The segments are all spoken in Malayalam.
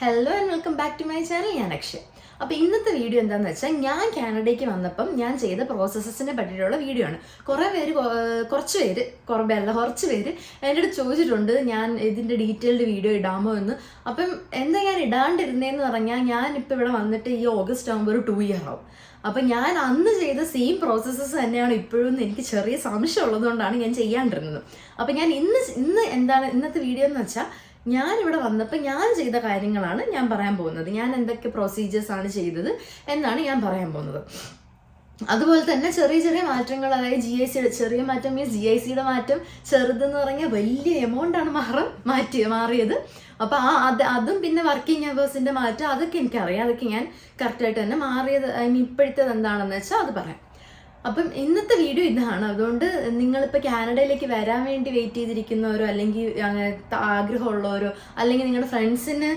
Hello and welcome back to my channel ഞാൻ അക്ഷയ്. അപ്പോൾ ഇന്നത്തെ വീഡിയോ എന്താണെന്ന് വെച്ചാൽ ഞാൻ കാനഡയ്ക്ക് വന്നപ്പം ഞാൻ ചെയ്ത പ്രോസസ്സസിനെ പറ്റിയിട്ടുള്ള വീഡിയോ ആണ്. കുറേ പേര് കുറച്ച് പേര് കുറേ പേരല്ല കുറച്ച് പേര് എന്റെ അടുത്ത് ചോദിച്ചിട്ടുണ്ട് ഞാൻ ഇതിന്റെ ഡീറ്റെയിൽഡ് വീഡിയോ ഇടാമോ എന്ന്? അപ്പം എന്താ ഞാൻ ഇടാണ്ടിരുന്നതെന്ന് പറഞ്ഞാൽ ഞാൻ ഇപ്പോൾ ഇവിടെ വന്നിട്ട് ഈ ഓഗസ്റ്റ് ആകുമ്പോൾ ഒരു ടു ഇയർ ആവും. അപ്പം ഞാൻ അന്ന് ചെയ്ത സെയിം പ്രോസസ്സസ് തന്നെയാണ് ഇപ്പോഴും എനിക്ക് ചെറിയ സംശയം ഉള്ളതുകൊണ്ടാണ് ഞാൻ ചെയ്യാണ്ടിരുന്നത്. അപ്പം ഞാൻ ഇന്ന് ഇന്ന് എന്താണ് ഇന്നത്തെ വീഡിയോ എന്ന് വെച്ചാൽ ഞാൻ ഇവിടെ വന്നപ്പോൾ ഞാൻ ചെയ്ത കാര്യങ്ങളാണ് ഞാൻ പറയാൻ പോകുന്നത്. ഞാൻ എന്തൊക്കെ പ്രൊസീജിയേഴ്സ് ആണ് ചെയ്തത് എന്നാണ് ഞാൻ പറയാൻ പോകുന്നത്. അതുപോലെ തന്നെ ചെറിയ ചെറിയ മാറ്റങ്ങൾ അതായത് ജി ഐ സിയുടെ ചെറിയ മാറ്റം മീൻസ് ജി ഐ സിയുടെ മാറ്റം ചെറുതെന്ന് പറഞ്ഞാൽ വലിയ എമൗണ്ട് ആണ് മാറ മാറ്റി മാറിയത്. അപ്പോൾ ആ അത് അതും പിന്നെ വർക്കിംഗ് അവേഴ്സിന്റെ മാറ്റം അതൊക്കെ എനിക്കറിയാം. അതൊക്കെ ഞാൻ കറക്റ്റായിട്ട് തന്നെ മാറിയത് ഐ മീൻ ഇപ്പോഴത്തേത് എന്താണെന്ന് വെച്ചാൽ അത് പറയാം. അപ്പം ഇന്നത്തെ വീഡിയോ ഇതാണ്. അതുകൊണ്ട് നിങ്ങളിപ്പോൾ കാനഡയിലേക്ക് വരാൻ വേണ്ടി വെയിറ്റ് ചെയ്തിരിക്കുന്നവരോ അല്ലെങ്കിൽ ആഗ്രഹമുള്ളവരോ അല്ലെങ്കിൽ നിങ്ങളുടെ ഫ്രണ്ട്സിന്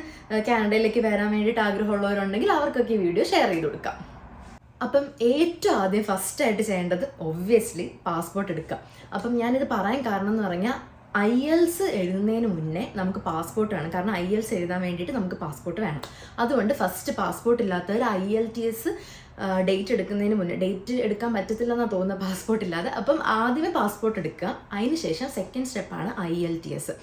കാനഡയിലേക്ക് വരാൻ വേണ്ടിയിട്ട് ആഗ്രഹമുള്ളവരുണ്ടെങ്കിൽ അവർക്കൊക്കെ ഈ വീഡിയോ ഷെയർ ചെയ്ത് കൊടുക്കാം. അപ്പം ഏറ്റവും ആദ്യം ഫസ്റ്റ് ആയിട്ട് ചെയ്യേണ്ടത് ഒബ്വിയസ്ലി പാസ്പോർട്ട് എടുക്കുക. അപ്പം ഞാനിത് പറയാൻ കാരണം എന്ന് പറഞ്ഞാൽ ഐ എൽസ് എഴുതുന്നതിന് മുന്നേ നമുക്ക് പാസ്പോർട്ട് വേണം. കാരണം ഐ എൽസ് എഴുതാൻ വേണ്ടിയിട്ട് നമുക്ക് പാസ്പോർട്ട് വേണം. അതുകൊണ്ട് ഫസ്റ്റ് പാസ്പോർട്ട് ഇല്ലാത്തവർ I L T S date എടുക്കുന്നതിന് മുന്നേ ഡേറ്റ് എടുക്കാൻ പറ്റത്തില്ലെന്നാണ് തോന്നുന്നത് പാസ്പോർട്ട് ഇല്ലാതെ അപ്പം ആദ്യമേ പാസ്പോർട്ട് എടുക്കുക അതിന് ശേഷം സെക്കൻഡ് സ്റ്റെപ്പാണ് ഐ എൽ ടി എസ്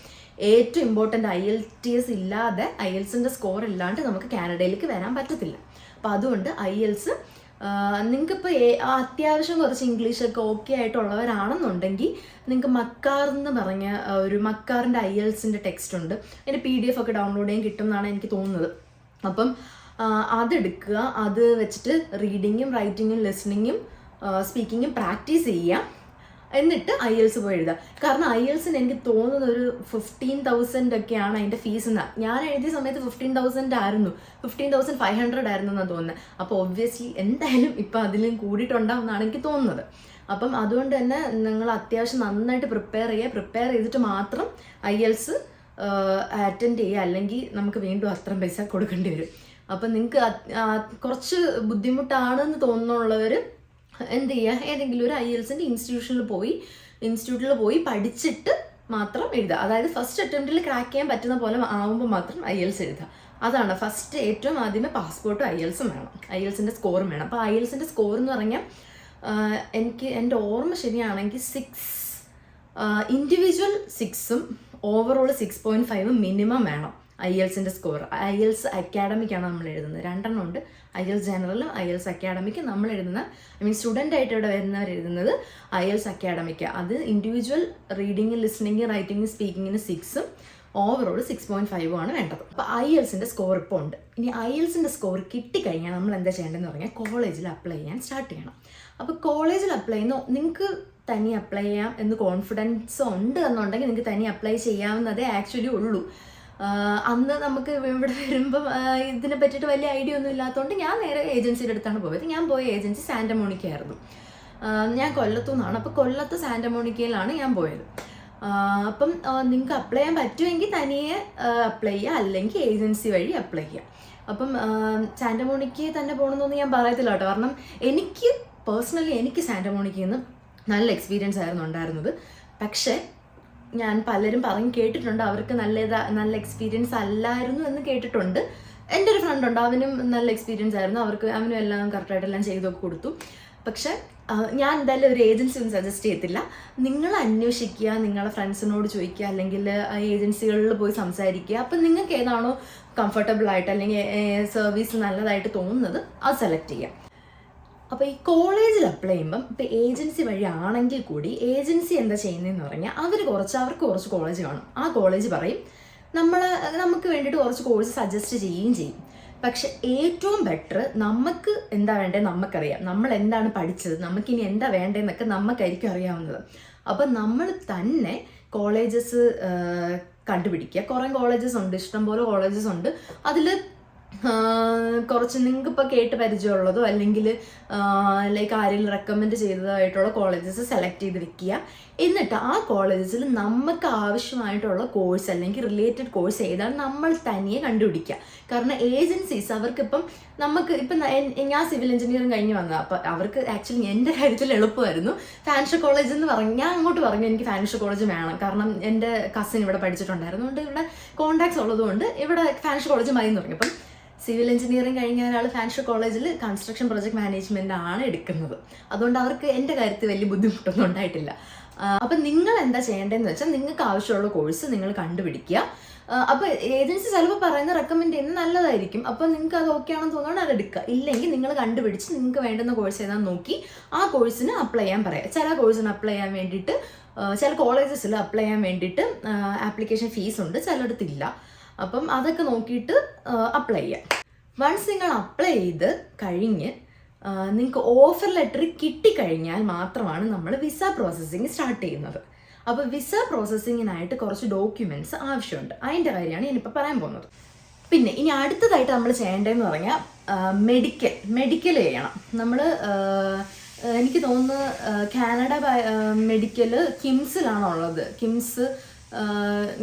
ഏറ്റവും important I L T S ഇല്ലാതെ ഐ എൽസിന്റെ സ്കോർ ഇല്ലാണ്ട് നമുക്ക് കാനഡയിലേക്ക് വരാൻ പറ്റത്തില്ല. അപ്പം അതുകൊണ്ട് ഐ എൽസ് നിങ്ങൾക്കിപ്പോൾ അത്യാവശ്യം കുറച്ച് ഇംഗ്ലീഷൊക്കെ ഓക്കെ ആയിട്ടുള്ളവരാണെന്നുണ്ടെങ്കിൽ നിങ്ങൾക്ക് മക്കാർ എന്ന് പറഞ്ഞ ഒരു മക്കാറിന്റെ ഐ എൽസിന്റെ ടെക്സ്റ്റ് ഉണ്ട്. അതിന്റെ പി ഡി എഫ് ഒക്കെ ഡൗൺലോഡ് ചെയ്യാൻ കിട്ടും എന്നാണ് എനിക്ക് തോന്നുന്നത്. അപ്പം അതെടുക്കുക. അത് വെച്ചിട്ട് റീഡിങ്ങും റൈറ്റിങ്ങും ലിസണിങ്ങും സ്പീക്കിങ്ങും പ്രാക്ടീസ് ചെയ്യുക. എന്നിട്ട് ഐ എൽസ് പോയി എഴുതുക. കാരണം ഐ എൽസിന് എനിക്ക് തോന്നുന്നത് ഒരു ഫിഫ്റ്റീൻ തൗസൻഡ് ഒക്കെയാണ് അതിന്റെ ഫീസ് എന്ന്. ഞാൻ എഴുതിയ സമയത്ത് ഫിഫ്റ്റീൻ തൗസൻഡ് ആയിരുന്നു. ഫിഫ്റ്റീൻ തൗസൻഡ് ഫൈവ് ഹൺഡ്രഡ് ആയിരുന്നു എന്നാണ് തോന്നുന്നത് അപ്പോൾ ഒബ്വിയസ്ലി എന്തായാലും ഇപ്പം അതിലും കൂടിയിട്ടുണ്ടാവും എന്നാണ് എനിക്ക് തോന്നുന്നത്. അപ്പം അതുകൊണ്ട് തന്നെ നിങ്ങൾ അത്യാവശ്യം നന്നായിട്ട് പ്രിപ്പയർ ചെയ്യുക. പ്രിപ്പയർ ചെയ്തിട്ട് മാത്രം ഐ എൽസ് അറ്റൻഡ് ചെയ്യുക. അല്ലെങ്കിൽ നമുക്ക് വീണ്ടും അത്രയും പൈസ കൊടുക്കേണ്ടി വരും. അപ്പം നിങ്ങൾക്ക് കുറച്ച് ബുദ്ധിമുട്ടാണെന്ന് തോന്നുന്നുള്ളവർ എന്ത് ചെയ്യുക ഏതെങ്കിലും ഒരു ഐ എൽസിന്റെ ഇൻസ്റ്റിറ്റ്യൂഷനിൽ പോയി ഇൻസ്റ്റിറ്റ്യൂട്ടിൽ പോയി പഠിച്ചിട്ട് മാത്രം എഴുതുക. അതായത് ഫസ്റ്റ് അറ്റംപ്റ്റിൽ ക്രാക്ക് ചെയ്യാൻ പറ്റുന്ന പോലെ ആവുമ്പോൾ മാത്രം ഐ എൽസ് എഴുതുക. അതാണ് ഫസ്റ്റ് ഏറ്റവും ആദ്യമേ പാസ്പോർട്ടും ഐ എൽസും വേണം. ഐ എൽസിന്റെ സ്കോറും വേണം. അപ്പോൾ ഐ എൽസിന്റെ സ്കോർ എന്ന് പറഞ്ഞാൽ എനിക്ക് എന്റെ ഓർമ്മ ശരിയാണെങ്കിൽ സിക്സ് ഇൻഡിവിജ്വൽ സിക്സും ഓവറോൾ സിക്സ് പോയിന്റ് ഫൈവും മിനിമം വേണം. ഐ എൽസിന്റെ സ്കോർ. ഐ എൽസ് അക്കാഡമിക്കാണ് നമ്മൾ എഴുതുന്നത്. രണ്ടെണ്ണം ഉണ്ട്. ഐ എൽസ് ജനറലും ഐ എൽസ് അക്കാഡമിക്ക് നമ്മൾ എഴുതുന്ന ഐ മീൻ സ്റ്റുഡന്റ് ആയിട്ട് ഇവിടെ വരുന്നവർ എഴുതുന്നത് ഐ എൽസ് അക്കാഡമിക്ക്. അത് ഇൻഡിവിജ്വൽ റീഡിങ് ലിസണിങ് റൈറ്റിംഗ് സ്പീക്കിങ്ങിന് സിക്സും ഓവറോൾ സിക്സ് പോയിന്റ് ഫൈവും ആണ് വേണ്ടത്. അപ്പോൾ ഐ എൽസിന്റെ സ്കോർ ഇപ്പോൾ ഉണ്ട്. ഇനി ഐ എൽസിന്റെ സ്കോർ കിട്ടിക്കഴിഞ്ഞാൽ നമ്മൾ എന്താ ചെയ്യേണ്ടതെന്ന് പറഞ്ഞാൽ കോളേജിൽ അപ്ലൈ ചെയ്യാൻ സ്റ്റാർട്ട് ചെയ്യണം. അപ്പോൾ കോളേജിൽ അപ്ലൈ ചെയ്യുന്ന നിങ്ങൾക്ക് തനി അപ്ലൈ ചെയ്യാം എന്ന് കോൺഫിഡൻസ് ഉണ്ട് എന്നുണ്ടെങ്കിൽ നിങ്ങൾക്ക് തനി അപ്ലൈ ചെയ്യാവുന്നതേ ആക്ച്വലി ഉള്ളൂ. അന്ന് നമുക്ക് ഇവിടെ വരുമ്പം ഇതിനെ പറ്റിയിട്ട് വലിയ ഐഡിയ ഒന്നും ഇല്ലാത്തതുകൊണ്ട് ഞാൻ നേരെ ഏജൻസിയുടെ അടുത്താണ് പോയത്. ഞാൻ പോയ ഏജൻസി സാന്റമോണിക്കയായിരുന്നു ആയിരുന്നു. ഞാൻ കൊല്ലത്തു നിന്നാണ്. അപ്പോൾ കൊല്ലത്ത് സാന്റമോണിക്കയിലാണ് ഞാൻ പോയത്. അപ്പം നിങ്ങൾക്ക് അപ്ലൈ ചെയ്യാൻ പറ്റുമെങ്കിൽ തനിയെ അപ്ലൈ ചെയ്യുക അല്ലെങ്കിൽ ഏജൻസി വഴി അപ്ലൈ ചെയ്യുക അപ്പം സാന്റമോണിക്ക തന്നെ പോകണമെന്നൊന്നും ഞാൻ പറയത്തില്ല കേട്ടോ. കാരണം എനിക്ക് പേഴ്സണലി എനിക്ക് സാന്റമോണിക്കയിൽ നിന്ന് നല്ല എക്സ്പീരിയൻസ് ആയിരുന്നു ഉണ്ടായിരുന്നത്. പക്ഷേ ഞാൻ പലരും പറഞ്ഞ് കേട്ടിട്ടുണ്ട് അവർക്ക് നല്ലതാ നല്ല എക്സ്പീരിയൻസ് അല്ലായിരുന്നു എന്ന് കേട്ടിട്ടുണ്ട്. എന്റെ ഒരു ഫ്രണ്ട് ഉണ്ട് അവനും നല്ല എക്സ്പീരിയൻസ് ആയിരുന്നു അവർക്ക് അവനും എല്ലാം കറക്റ്റായിട്ട് എല്ലാം ചെയ്തൊക്കെ കൊടുത്തു. പക്ഷെ ഞാൻ എന്തായാലും ഒരു ഏജൻസി ഒന്നും സജസ്റ്റ് ചെയ്യത്തില്ല. നിങ്ങൾ അന്വേഷിക്കുക നിങ്ങളെ ഫ്രണ്ട്സിനോട് ചോദിക്കുക അല്ലെങ്കിൽ ഏജൻസികളിൽ പോയി സംസാരിക്കുക. അപ്പം നിങ്ങൾക്ക് ഏതാണോ കംഫർട്ടബിൾ ആയിട്ട് അല്ലെങ്കിൽ സർവീസ് നല്ലതായിട്ട് തോന്നുന്നത് അത് സെലക്ട് ചെയ്യുക. അപ്പോൾ ഈ കോളേജിൽ അപ്ലൈ ചെയ്യുമ്പം ഇപ്പോൾ ഏജൻസി വഴി ആണെങ്കിൽ കൂടി ഏജൻസി എന്താ ചെയ്യുന്നതെന്ന് പറഞ്ഞാൽ അവർ കുറച്ച് അവർക്ക് കുറച്ച് കോളേജ് കാണും. ആ കോളേജ് പറയും നമ്മൾ നമുക്ക് വേണ്ടിയിട്ട് കുറച്ച് കോഴ്സ് സജസ്റ്റ് ചെയ്യുകയും ചെയ്യും. പക്ഷെ ഏറ്റവും ബെറ്റർ നമുക്ക് എന്താ വേണ്ടത് നമുക്കറിയാം. നമ്മൾ എന്താണ് പഠിച്ചത്? നമുക്കിനി എന്താ വേണ്ടതെന്നൊക്കെ നമുക്കായിരിക്കും അറിയാവുന്നത്. അപ്പം നമ്മൾ തന്നെ കോളേജസ് കണ്ടുപിടിക്കുക. കുറേ കോളേജസ് ഉണ്ട്. ഇഷ്ടംപോലെ കോളേജസ് ഉണ്ട്. അതിൽ കുറച്ച് നിങ്ങൾക്ക് ഇപ്പോൾ കേട്ട് പരിചയമുള്ളതോ അല്ലെങ്കിൽ ലൈക്ക് ആരെങ്കിലും റെക്കമെൻഡ് ചെയ്തതായിട്ടുള്ള കോളേജസ് സെലക്ട് ചെയ്ത് വെക്കുക എന്നിട്ട് ആ കോളേജസിൽ നമുക്ക് ആവശ്യമായിട്ടുള്ള കോഴ്സ് അല്ലെങ്കിൽ റിലേറ്റഡ് കോഴ്സ് ഏതാണ് നമ്മൾ തനിയെ കണ്ടുപിടിക്കുക. കാരണം ഏജൻസീസ് അവർക്കിപ്പം നമുക്ക് ഇപ്പം ഞാൻ സിവിൽ എഞ്ചിനീയറിംഗ് കഴിഞ്ഞ് വന്നത്. അപ്പം അവർക്ക് ആക്ച്വലി എന്റെ കാര്യത്തിൽ എളുപ്പമായിരുന്നു. ഫാൻഷ കോളേജ് എന്ന് പറഞ്ഞു ഞാൻ അങ്ങോട്ട് പറഞ്ഞു എനിക്ക് ഫാൻഷ കോളേജ് വേണം. കാരണം എന്റെ കസിൻ ഇവിടെ പഠിച്ചിട്ടുണ്ടായിരുന്നു. അതുകൊണ്ട് ഇവിടെ കോൺടാക്ട്സ് ഉള്ളതുകൊണ്ട് ഇവിടെ ഫാൻഷ കോളേജ് മതി എന്ന് പറഞ്ഞു. അപ്പം സിവിൽ എഞ്ചിനീയറിംഗ് കഴിഞ്ഞ ഒരാൾ ഫാൻഷോ കോളേജിൽ കൺസ്ട്രക്ഷൻ പ്രൊജക്ട് മാനേജ്മെന്റ് ആണ് എടുക്കുന്നത്. അതുകൊണ്ട് അവർക്ക് എന്റെ കാര്യത്തിൽ വലിയ ബുദ്ധിമുട്ടൊന്നും ഉണ്ടായിട്ടില്ല. അപ്പം നിങ്ങൾ എന്താ ചെയ്യേണ്ടതെന്ന് വെച്ചാൽ നിങ്ങൾക്ക് ആവശ്യമുള്ള കോഴ്സ് നിങ്ങൾ കണ്ടുപിടിക്കുക. അപ്പോൾ ഏജൻസി ചിലപ്പോൾ പറയുന്ന റെക്കമെൻഡ് ചെയ്യുന്നത് നല്ലതായിരിക്കും. അപ്പോൾ നിങ്ങൾക്ക് അത് ഓക്കെ ആണെന്ന് തോന്നുകയാണ് അത് എടുക്കുക. ഇല്ലെങ്കിൽ നിങ്ങൾ കണ്ടുപിടിച്ച് നിങ്ങൾക്ക് വേണ്ടുന്ന കോഴ്സ് ഏതാ നോക്കി ആ കോഴ്സിന് അപ്ലൈ ചെയ്യാൻ പറയാം ചില കോഴ്സിന് അപ്ലൈ ചെയ്യാൻ വേണ്ടിയിട്ട് ചില കോളേജസിൽ അപ്ലൈ ചെയ്യാൻ വേണ്ടിയിട്ട് ആപ്ലിക്കേഷൻ ഫീസ് ഉണ്ട്. ചിലയിടത്തില്ല അപ്പം അതൊക്കെ നോക്കിയിട്ട് അപ്ലൈ ചെയ്യാം. വൺസ് നിങ്ങൾ അപ്ലൈ ചെയ്ത് കഴിഞ്ഞ് നിങ്ങൾക്ക് ഓഫർ ലെറ്റർ കിട്ടിക്കഴിഞ്ഞാൽ മാത്രമാണ് നമ്മൾ വിസ പ്രോസസ്സിങ് സ്റ്റാർട്ട് ചെയ്യുന്നത്. അപ്പോൾ വിസ പ്രോസസ്സിങ്ങിനായിട്ട് കുറച്ച് ഡോക്യുമെന്റ്സ് ആവശ്യമുണ്ട്. അതിന്റെ കാര്യമാണ് ഞാനിപ്പോൾ പറയാൻ പോകുന്നത്. പിന്നെ ഇനി അടുത്തതായിട്ട് നമ്മൾ ചെയ്യേണ്ടതെന്ന് പറഞ്ഞാൽ മെഡിക്കൽ മെഡിക്കൽ ചെയ്യണം. നമ്മൾ എനിക്ക് തോന്നുന്നു കാനഡ മെഡിക്കൽ കിംസിലാണുള്ളത്. കിംസ്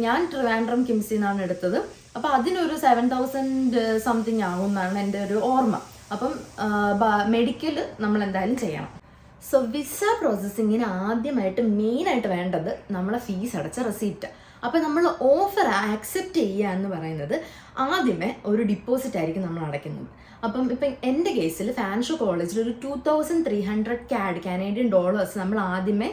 ഞാൻ ട്രിവാൻഡ്രം കിംസിൽ നിന്നാണ് എടുത്തത്. അപ്പോൾ അതിനൊരു സെവൻ തൗസൻഡ് സംതിങ് ആകും എന്നാണ് എന്റെ ഒരു ഓർമ്മ. അപ്പം മെഡിക്കൽ നമ്മൾ എന്തായാലും ചെയ്യണം. സോ വിസ പ്രോസസ്സിങ്ങിന് ആദ്യമായിട്ട് മെയിനായിട്ട് വേണ്ടത് നമ്മളെ ഫീസ് അടച്ച റെസീപ്റ്റ് അപ്പോൾ നമ്മൾ ഓഫർ ആക്സെപ്റ്റ് ചെയ്യുക എന്ന് പറയുന്നത് ആദ്യമേ ഒരു ഡിപ്പോസിറ്റ് ആയിരിക്കും നമ്മൾ അടയ്ക്കുന്നത്. അപ്പം ഇപ്പം എന്റെ കേസിൽ ഫാൻഷോ കോളേജിൽ ഒരു two thousand three hundred CAD Canadian dollars നമ്മൾ ആദ്യമേ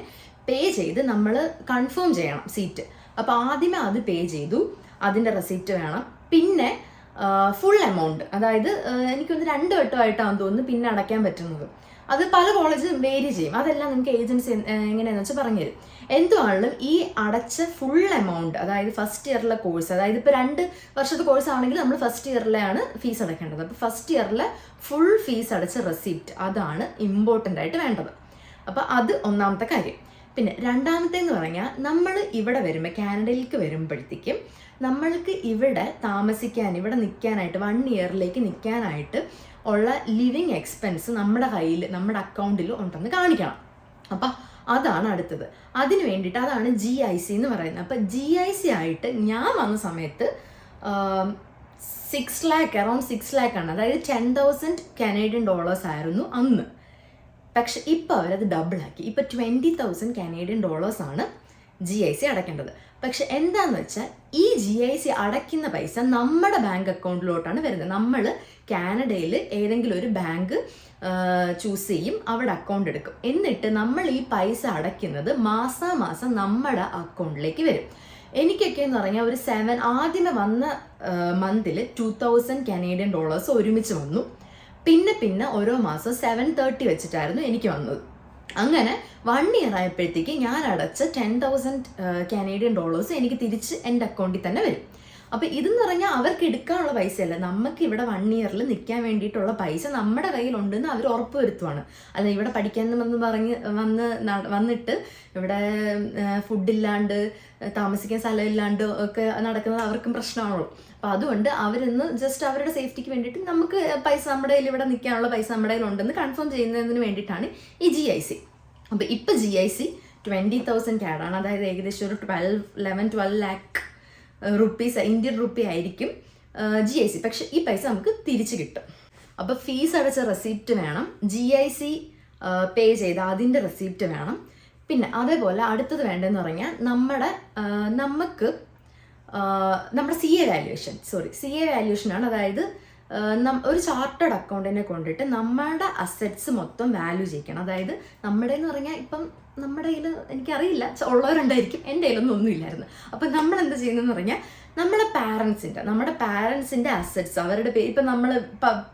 പേ ചെയ്ത് നമ്മൾ കൺഫേം ചെയ്യണം സീറ്റ് അപ്പോൾ ആദ്യമേ അത് പേ ചെയ്തു. അതിന്റെ റെസിപ്റ്റ് വേണം. പിന്നെ ഫുൾ എമൗണ്ട് അതായത് എനിക്കൊന്ന് രണ്ട് വട്ടമായിട്ടാണ് തോന്നുന്നു പിന്നെ അടയ്ക്കാൻ പറ്റുന്നത്. അത് പല കോളേജ് വേരി ചെയ്യും. അതെല്ലാം നിങ്ങൾക്ക് ഏജൻസി എങ്ങനെയാണെന്ന് വെച്ചാൽ പറഞ്ഞുതരും എന്തുവാണെങ്കിലും ഈ അടച്ച ഫുൾ എമൗണ്ട് അതായത് ഫസ്റ്റ് ഇയറിലെ കോഴ്സ് അതായത് ഇപ്പോൾ രണ്ട് വർഷത്തെ കോഴ്സ് ആണെങ്കിൽ നമ്മൾ ഫസ്റ്റ് ഇയറിലെയാണ് ഫീസ് അടയ്ക്കേണ്ടത്. അപ്പോൾ ഫസ്റ്റ് ഇയറിലെ ഫുൾ ഫീസ് അടച്ച റെസിപ്റ്റ് അതാണ് ഇമ്പോർട്ടന്റ് ആയിട്ട് വേണ്ടത്. അപ്പോൾ അത് ഒന്നാമത്തെ കാര്യം. പിന്നെ രണ്ടാമത്തേന്ന് പറഞ്ഞാൽ നമ്മൾ ഇവിടെ വരുമ്പോൾ കാനഡയിലേക്ക് വരുമ്പോഴത്തേക്കും നമ്മൾക്ക് ഇവിടെ താമസിക്കാൻ ഇവിടെ നിൽക്കാനായിട്ട് വൺ ഇയറിലേക്ക് നിൽക്കാനായിട്ട് ഉള്ള ലിവിങ് എക്സ്പെൻസ് നമ്മുടെ കയ്യിൽ നമ്മുടെ അക്കൗണ്ടിൽ ഉണ്ടെന്ന് കാണിക്കണം. അപ്പം അതാണ് അടുത്തത്. അതിന് വേണ്ടിയിട്ട് അതാണ് ജി ഐ സി എന്ന് പറയുന്നത്. അപ്പം ജി ഐ സി ആയിട്ട് ഞാൻ വന്ന സമയത്ത് six lakh around six lakh ആണ്. അതായത് ടെൻ തൗസൻഡ് കനേഡിയൻ ഡോളേഴ്സ് ആയിരുന്നു അന്ന്. പക്ഷെ ഇപ്പോൾ അവരത് ഡബിൾ ആക്കി. ഇപ്പോൾ ട്വന്റി തൗസൻഡ് കനേഡിയൻ ഡോളേഴ്സ് ആണ് ജി ഐ സി അടയ്ക്കേണ്ടത്. പക്ഷെ എന്താന്ന് വെച്ചാൽ ഈ ജി ഐ സി അടയ്ക്കുന്ന പൈസ നമ്മുടെ ബാങ്ക് അക്കൗണ്ടിലോട്ടാണ് വരുന്നത്. നമ്മൾ കാനഡയിൽ ഏതെങ്കിലും ഒരു ബാങ്ക് ചൂസ് ചെയ്യും അവിടെ അക്കൗണ്ട് എടുക്കും. എന്നിട്ട് നമ്മൾ ഈ പൈസ അടയ്ക്കുന്നത് മാസാമാസം നമ്മുടെ അക്കൗണ്ടിലേക്ക് വരും. എനിക്കൊക്കെ എന്ന് പറഞ്ഞാൽ ഒരു സെവൻ ആദ്യമേ വന്ന മന്തിൽ ടു തൗസൻഡ് കനേഡിയൻ ഡോളേഴ്സ് ഒരുമിച്ച് വന്നു. പിന്നെ പിന്നെ ഓരോ മാസം സെവൻ തേർട്ടി വെച്ചിട്ടായിരുന്നു എനിക്ക് വന്നത്. അങ്ങനെ വൺ ഇയർ ആയപ്പോഴത്തേക്ക് ഞാൻ അടച്ച ടെൻ തൗസൻഡ് കനേഡിയൻ ഡോളേഴ്സ് എനിക്ക് തിരിച്ച് എന്റെ അക്കൗണ്ടിൽ തന്നെ വരും. അപ്പോൾ ഇതെന്ന് പറഞ്ഞാൽ അവർക്ക് എടുക്കാനുള്ള പൈസയല്ല. നമുക്ക് ഇവിടെ വൺ ഇയറിൽ നിൽക്കാൻ വേണ്ടിയിട്ടുള്ള പൈസ നമ്മുടെ കയ്യിലുണ്ടെന്ന് അവർ ഉറപ്പ് വരുത്തുവാണ്. അല്ല ഇവിടെ പഠിക്കാൻ വന്ന് പറഞ്ഞ് വന്ന് വന്നിട്ട് ഇവിടെ ഫുഡില്ലാണ്ട് താമസിക്കാൻ സ്ഥലമില്ലാണ്ട് ഒക്കെ നടക്കുന്നത് അവർക്കും പ്രശ്നമാണല്ലോ. അപ്പോൾ അതുകൊണ്ട് അവരിന്ന് ജസ്റ്റ് അവരുടെ സേഫ്റ്റിക്ക് വേണ്ടിയിട്ട് നമുക്ക് പൈസ നമ്മുടെ കയ്യിൽ ഇവിടെ നിൽക്കാനുള്ള പൈസ നമ്മുടെ കയ്യിൽ ഉണ്ടെന്ന് കൺഫേം ചെയ്യുന്നതിന് വേണ്ടിയിട്ടാണ് ഈ ജി ഐ സി അപ്പോൾ ഇപ്പൊ G I C twenty thousand ക്യാഡാണ് അതായത് ഏകദേശം ഒരു twelve eleven twelve lakh rupees Indian rupee ആയിരിക്കും ജി ഐ സി പക്ഷെ ഈ പൈസ നമുക്ക് തിരിച്ചു കിട്ടും. അപ്പോൾ ഫീസ് അടച്ച റെസിപ്റ്റ് വേണം. ജി ഐ സി പേ ചെയ്ത അതിന്റെ റെസിപ്റ്റ് വേണം. പിന്നെ അതേപോലെ അടുത്തത് വേണ്ടതെന്ന് പറഞ്ഞാൽ നമ്മുടെ നമുക്ക് നമ്മുടെ C A valuation sorry C A വാല്യുവേഷനാണ് അതായത് ഒരു ചാർട്ടേഡ് അക്കൗണ്ടിനെ കൊണ്ടിട്ട് നമ്മുടെ അസറ്റ്സ് മൊത്തം വാല്യൂ ചെയ്യിക്കണം. അതായത് നമ്മുടെ എന്ന് പറഞ്ഞാൽ ഇപ്പം നമ്മുടെ കയ്യിൽ എനിക്കറിയില്ല. ഉള്ളവരുണ്ടായിരിക്കും. എന്റെ കയ്യിലൊന്നും ഒന്നുമില്ലായിരുന്നു അപ്പം നമ്മൾ എന്താ ചെയ്യുന്നതെന്ന് പറഞ്ഞാൽ നമ്മുടെ പാരൻസിന്റെ നമ്മുടെ പാരൻസിന്റെ അസറ്റ്സ് അവരുടെ പേര് ഇപ്പം നമ്മൾ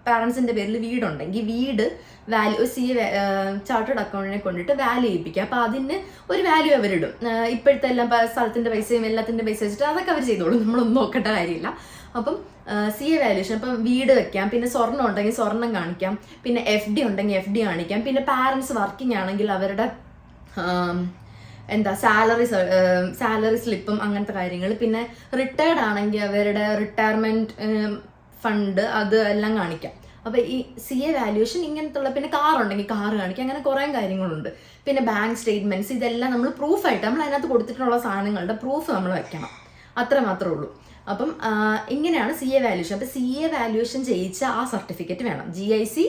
പാരൻസിന്റെ പേരിൽ വീടുണ്ടെങ്കിൽ വീട് വാല്യൂ സി എ ചാർട്ടേഡ് അക്കൗണ്ടിനെ കൊണ്ടിട്ട് വാല്യൂ ചെയ്യിപ്പിക്കുക. അപ്പോൾ അതിന് ഒരു വാല്യൂ അവരിടും. ഇപ്പോഴത്തെ എല്ലാം സ്ഥലത്തിന്റെ പൈസയും എല്ലാത്തിന്റെ പൈസ വെച്ചിട്ട് അതൊക്കെ അവർ ചെയ്തോളും. നമ്മളൊന്നും നോക്കേണ്ട കാര്യമില്ല. അപ്പം സി എ വാല്യൂഷൻ അപ്പം വീട് വെക്കാം പിന്നെ സ്വർണം ഉണ്ടെങ്കിൽ സ്വർണം കാണിക്കാം പിന്നെ എഫ് ഡി ഉണ്ടെങ്കിൽ എഫ് ഡി കാണിക്കാം പിന്നെ പാരൻസ് വർക്കിംഗ് ആണെങ്കിൽ അവരുടെ എന്താ സാലറി സാലറി സ്ലിപ്പും അങ്ങനത്തെ കാര്യങ്ങൾ പിന്നെ റിട്ടയർഡ് ആണെങ്കിൽ അവരുടെ റിട്ടയർമെന്റ് ഫണ്ട് അത് എല്ലാം കാണിക്കാം. അപ്പോൾ ഈ സി എ വാല്യൂഷൻ ഇങ്ങനത്തുള്ള പിന്നെ കാർ ഉണ്ടെങ്കിൽ കാർ കാണിക്കുക അങ്ങനെ കുറേ കാര്യങ്ങളുണ്ട്. പിന്നെ ബാങ്ക് സ്റ്റേറ്റ്മെന്റ്സ് ഇതെല്ലാം നമ്മൾ പ്രൂഫായിട്ട് നമ്മൾ അതിനകത്ത് കൊടുത്തിട്ടുള്ള സാധനങ്ങളുടെ പ്രൂഫ് നമ്മൾ വെക്കണം. അത്ര മാത്രമേ ഉള്ളൂ. അപ്പം ഇങ്ങനെയാണ് സി എ വാല്യൂഷൻ അപ്പം സി എ വാല്യൂഷൻ ചെയ്യിച്ച ആ സർട്ടിഫിക്കറ്റ് വേണം. G I C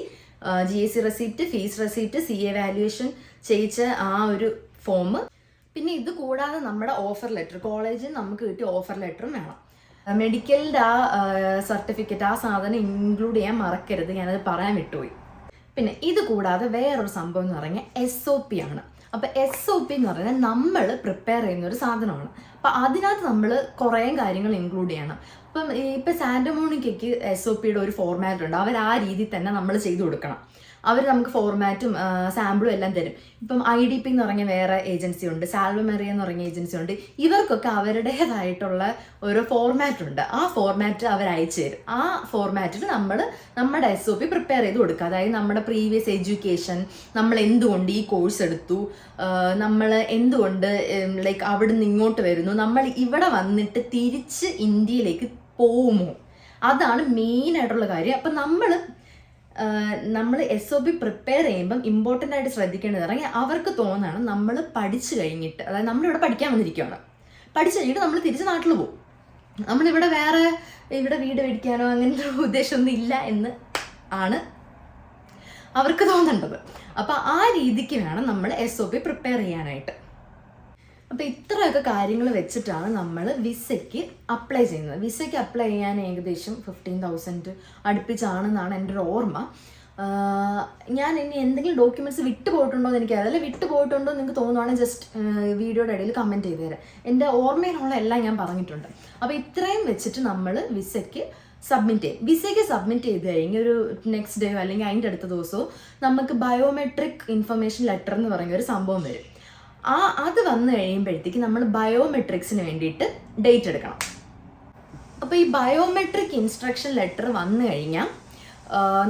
G I C receipt fee receipt C A valuation ചെയ്യിച്ച ആ ഒരു ഫോം പിന്നെ ഇത് കൂടാതെ നമ്മുടെ ഓഫർ ലെറ്റർ കോളേജിൽ നമുക്ക് കിട്ടിയ ഓഫർ ലെറ്ററും വേണം. മെഡിക്കലിന്റെ ആ സർട്ടിഫിക്കറ്റ് ആ സാധനം ഇൻക്ലൂഡ് ചെയ്യാൻ മറക്കരുത്. ഞാനത് പറയാൻ വിട്ടുപോയി. പിന്നെ ഇത് കൂടാതെ വേറൊരു സംഭവം എന്ന് പറഞ്ഞാൽ എസ് ഒ പി ആണ്. അപ്പോൾ എസ് ഒ പി എന്ന് പറയുന്നത് നമ്മൾ പ്രിപ്പയർ ചെയ്യുന്ന ഒരു സാധനമാണ്. അപ്പം അതിനകത്ത് നമ്മൾ കുറേ കാര്യങ്ങൾ ഇൻക്ലൂഡ് ചെയ്യണം. അപ്പം ഇപ്പം സാൻഡമോണിക്കയ്ക്ക് എസ് ഒ പിയുടെ ഒരു ഫോർമാറ്റ് ഉണ്ട്. അവർ ആ രീതിയിൽ തന്നെ നമ്മൾ ചെയ്തു കൊടുക്കണം. അവർ നമുക്ക് ഫോർമാറ്റും സാമ്പിളും എല്ലാം തരും. ഇപ്പം ഐ ഡി പി എന്ന് പറഞ്ഞ വേറെ ഏജൻസി ഉണ്ട്. സാൽവമെറിയ എന്ന് പറഞ്ഞ ഏജൻസി ഉണ്ട്. ഇവർക്കൊക്കെ അവരുടേതായിട്ടുള്ള ഒരു ഫോർമാറ്റ് ഉണ്ട്. ആ ഫോർമാറ്റ് അവർ അയച്ചു തരും. ആ ഫോർമാറ്റിൽ നമ്മൾ നമ്മുടെ എസ് ഒ പി പ്രിപ്പയർ ചെയ്ത് കൊടുക്കുക. അതായത് നമ്മുടെ പ്രീവിയസ് എഡ്യൂക്കേഷൻ നമ്മൾ എന്തുകൊണ്ട് ഈ കോഴ്സ് എടുത്തു? നമ്മൾ എന്തുകൊണ്ട് ലൈക്ക് അവിടെ നിന്ന് ഇങ്ങോട്ട് വരുന്നു? നമ്മൾ ഇവിടെ വന്നിട്ട് തിരിച്ച് ഇന്ത്യയിലേക്ക് പോവുമോ? അതാണ് മെയിൻ ആയിട്ടുള്ള കാര്യം. അപ്പം നമ്മൾ നമ്മൾ എസ് ഒ പി പ്രിപ്പയർ ചെയ്യുമ്പം ഇമ്പോർട്ടന്റ് ആയിട്ട് ശ്രദ്ധിക്കേണ്ടത് ഇറങ്ങി അവർക്ക് തോന്നണം നമ്മൾ പഠിച്ചു കഴിഞ്ഞിട്ട് അതായത് നമ്മളിവിടെ പഠിക്കാൻ വന്നിരിക്കുകയാണ് പഠിച്ചു കഴിഞ്ഞിട്ട് നമ്മൾ തിരിച്ച് നാട്ടിൽ പോകും നമ്മളിവിടെ വേറെ ഇവിടെ വീട് മേടിക്കാനോ അങ്ങനത്തെ ഉദ്ദേശമൊന്നും ഇല്ല എന്ന് ആണ് അവർക്ക് തോന്നേണ്ടത്. അപ്പം ആ രീതിക്ക് വേണം നമ്മൾ എസ് ഒ പി പ്രിപ്പയർ ചെയ്യാനായിട്ട്. അപ്പോൾ ഇത്രയൊക്കെ കാര്യങ്ങൾ വെച്ചിട്ടാണ് നമ്മൾ വിസയ്ക്ക് അപ്ലൈ ചെയ്യുന്നത്. വിസയ്ക്ക് അപ്ലൈ ചെയ്യാൻ ഏകദേശം ഫിഫ്റ്റീൻ തൗസൻഡ് അടുപ്പിച്ചാണെന്നാണ് എന്റെ ഒരു ഓർമ്മ. ഞാൻ ഇനി എന്തെങ്കിലും ഡോക്യുമെന്റ്സ് വിട്ടു പോയിട്ടുണ്ടോ എന്ന് എനിക്കറിയാം അല്ല വിട്ടു പോയിട്ടുണ്ടോ എന്ന് നിങ്ങൾക്ക് തോന്നുവാണെങ്കിൽ ജസ്റ്റ് വീഡിയോയുടെ ഇടയിൽ കമന്റ് ചെയ്ത് തരാം. എന്റെ ഓർമ്മയിലുള്ള എല്ലാം ഞാൻ പറഞ്ഞിട്ടുണ്ട്. അപ്പോൾ ഇത്രയും വെച്ചിട്ട് നമ്മൾ വിസയ്ക്ക് സബ്മിറ്റ് ചെയ്യും. വിസയ്ക്ക് സബ്മിറ്റ് ചെയ്ത് കഴിഞ്ഞാൽ ഒരു നെക്സ്റ്റ് ഡേയോ അല്ലെങ്കിൽ അതിന്റെ അടുത്ത ദിവസമോ നമുക്ക് ബയോമെട്രിക് ഇൻഫർമേഷൻ ലെറ്റർ എന്ന് പറയുന്ന ഒരു സംഭവം വരും. ആ അത് വന്നു കഴിയുമ്പോഴത്തേക്ക് നമ്മൾ ബയോമെട്രിക്സിന് വേണ്ടിയിട്ട് ഡേറ്റ് എടുക്കണം. അപ്പോൾ ഈ ബയോമെട്രിക് ഇൻസ്ട്രക്ഷൻ ലെറ്റർ വന്നു കഴിഞ്ഞാൽ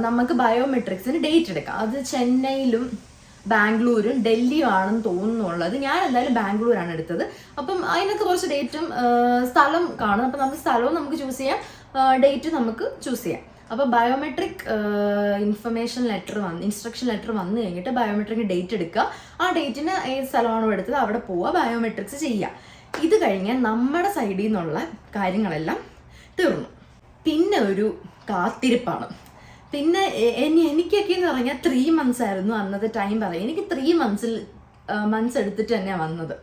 നമുക്ക് ബയോമെട്രിക്സിന് ഡേറ്റ് എടുക്കാം. അത് ചെന്നൈയിലും ബാംഗ്ലൂരും ഡൽഹിയും ആണെന്ന് തോന്നുന്നുള്ളത്. ഞാൻ എന്തായാലും ബാംഗ്ലൂരാണ് എടുത്തത്. അപ്പം അതിനൊക്കെ കുറച്ച് ഡേറ്റും സ്ഥലം കാണും. അപ്പം നമുക്ക് സ്ഥലവും നമുക്ക് ചൂസ് ചെയ്യാം. ഡേറ്റ് നമുക്ക് ചൂസ് ചെയ്യാം. അപ്പോൾ ബയോമെട്രിക് ഇൻഫർമേഷൻ ലെറ്റർ വന്ന് ഇൻസ്ട്രക്ഷൻ ലെറ്റർ വന്നു കഴിഞ്ഞിട്ട് ബയോമെട്രിക് ഡേറ്റ് എടുക്കുക. ആ ഡേറ്റിന് ഏത് സ്ഥലമാണോ എടുത്തത് അവിടെ പോവുക ബയോമെട്രിക്സ് ചെയ്യുക. ഇത് കഴിഞ്ഞാൽ നമ്മുടെ സൈഡിൽ നിന്നുള്ള കാര്യങ്ങളെല്ലാം തീർന്നു. പിന്നെ ഒരു കാത്തിരിപ്പാണ്. പിന്നെ എനിക്കൊക്കെ എന്ന് പറഞ്ഞാൽ ത്രീ മന്ത്സ് ആയിരുന്നു അന്നത്തെ ടൈം പറയുക എനിക്ക് ത്രീ മന്ത്സിൽ മന്ത്സ് എടുത്തിട്ട് തന്നെയാണ് വന്നത്.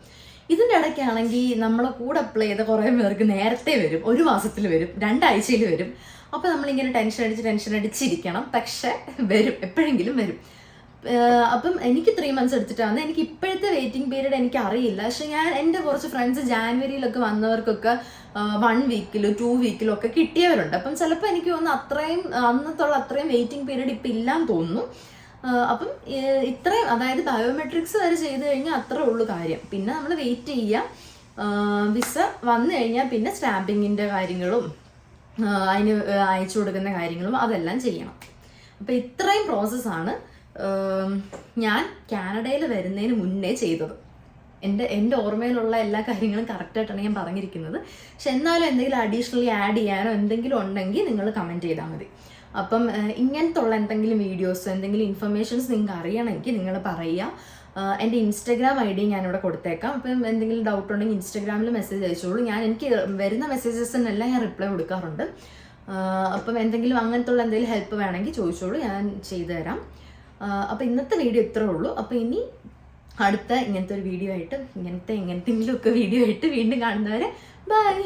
ഇതിന്റെ ഇടയ്ക്കാണെങ്കിൽ നമ്മളെ കൂടെ അപ്ലൈ ചെയ്ത കുറേ പേർക്ക് നേരത്തെ വരും. ഒരു മാസത്തിൽ വരും. രണ്ടാഴ്ചയിൽ വരും. അപ്പോൾ നമ്മളിങ്ങനെ ടെൻഷൻ അടിച്ച് ടെൻഷൻ അടിച്ചിരിക്കണം. പക്ഷേ വരും. എപ്പോഴെങ്കിലും വരും. അപ്പം എനിക്ക് ത്രീ മന്ത്സ് എടുത്തിട്ടാണ്. എനിക്ക് ഇപ്പോഴത്തെ വെയിറ്റിംഗ് പീരീഡ് എനിക്ക് അറിയില്ല. പക്ഷെ ഞാൻ എന്റെ കുറച്ച് ഫ്രണ്ട്സ് ജാനുവരിയിലൊക്കെ വന്നവർക്കൊക്കെ വൺ വീക്കിലോ ടു വീക്കിലും ഒക്കെ കിട്ടിയവരുണ്ട്. അപ്പം ചിലപ്പോൾ എനിക്ക് തോന്നുന്നു അത്രയും അന്നത്തുള്ള അത്രയും വെയിറ്റിംഗ് പീരീഡ് ഇപ്പം ഇല്ലാന്ന് തോന്നുന്നു. അപ്പം ഇത്രയും അതായത് ബയോമെട്രിക്സ് വരെ ചെയ്ത് കഴിഞ്ഞാൽ അത്രേ ഉള്ളൂ കാര്യം. പിന്നെ നമ്മൾ വെയിറ്റ് ചെയ്യാം. വിസ വന്നു കഴിഞ്ഞാൽ പിന്നെ സ്റ്റാമ്പിങ്ങിന്റെ കാര്യങ്ങളും അതിന് അയച്ചു കൊടുക്കുന്ന കാര്യങ്ങളും അതെല്ലാം ചെയ്യണം. അപ്പോൾ ഇത്രയും പ്രോസസ്സാണ് ഞാൻ കാനഡയിൽ വരുന്നതിന് മുന്നേ ചെയ്തത്. എന്റെ എന്റെ ഓർമ്മയിലുള്ള എല്ലാ കാര്യങ്ങളും കറക്റ്റായിട്ടാണ് ഞാൻ പറഞ്ഞിരിക്കുന്നത്. പക്ഷെ എന്നാലും എന്തെങ്കിലും അഡീഷണലി ആഡ് ചെയ്യാനോ എന്തെങ്കിലും ഉണ്ടെങ്കിൽ നിങ്ങൾ കമന്റ് ചെയ്താൽ മതി. അപ്പം ഇങ്ങനത്തുള്ള എന്തെങ്കിലും വീഡിയോസ് എന്തെങ്കിലും ഇൻഫർമേഷൻസ് നിങ്ങൾക്ക് അറിയണമെങ്കിൽ നിങ്ങൾ പറയുക. എന്റെ ഇൻസ്റ്റഗ്രാം ഐ ഡി ഞാനിവിടെ കൊടുത്തേക്കാം. അപ്പം എന്തെങ്കിലും ഡൗട്ട് ഉണ്ടെങ്കിൽ ഇൻസ്റ്റഗ്രാമിൽ മെസ്സേജ് അയച്ചോളൂ. ഞാൻ എനിക്ക് വരുന്ന മെസ്സേജസിനെല്ലാം ഞാൻ റിപ്ലൈ കൊടുക്കാറുണ്ട്. അപ്പം എന്തെങ്കിലും അങ്ങനത്തുള്ള എന്തെങ്കിലും ഹെൽപ്പ് വേണമെങ്കിൽ ചോദിച്ചോളൂ. ഞാൻ ചെയ്തു തരാം ഇന്നത്തെ വീഡിയോ ഇത്രേ ഉള്ളൂ. അപ്പം ഇനി അടുത്ത ഇങ്ങനത്തെ ഒരു വീഡിയോ ആയിട്ട് ഇങ്ങനത്തെ എങ്ങനത്തെങ്കിലുമൊക്കെ വീഡിയോ ആയിട്ട് വീണ്ടും കാണുന്നവരെ ബൈ